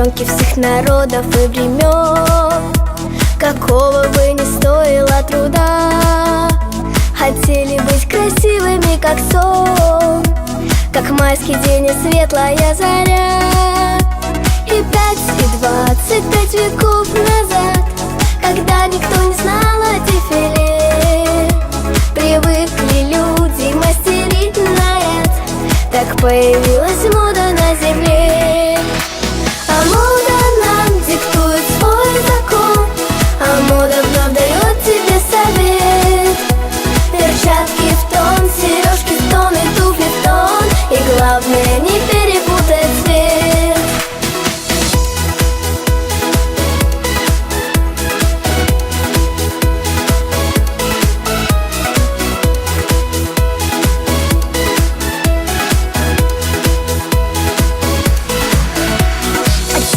девчонки всех народов и времен. Какого бы ни стоило труда Хотели быть красивыми, как сон. Как майский день и светлая заря. И пять, и двадцать пять веков назад Когда никто не знал о дефиле. Привыкли люди мастерить наряд Так появилась мода на земле.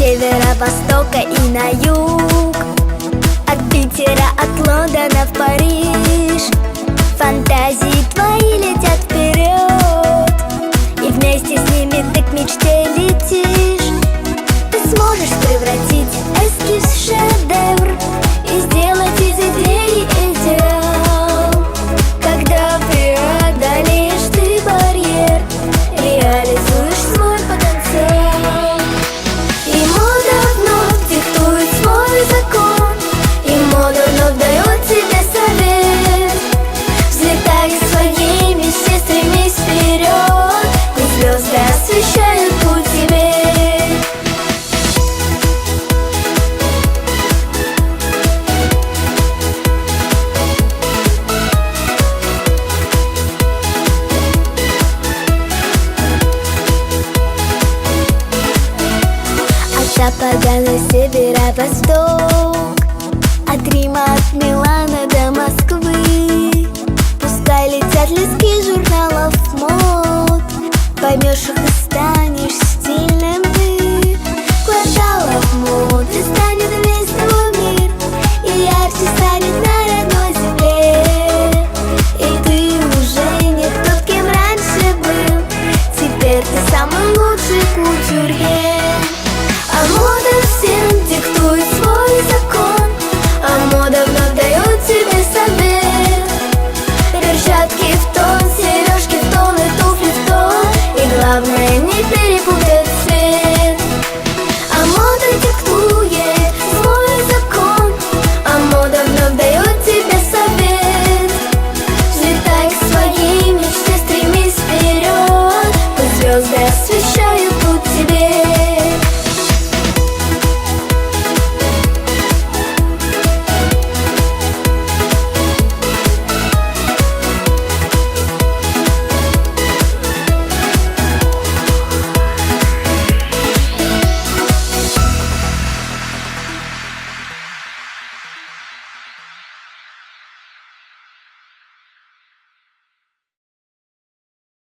Севера, востока и на юг. От Питера, от Лондона Сапогами северо-восток. От Рима, от Милана до Москвы. Пускай летят листки журналов мод. Поймешь их Обещаю тут тебе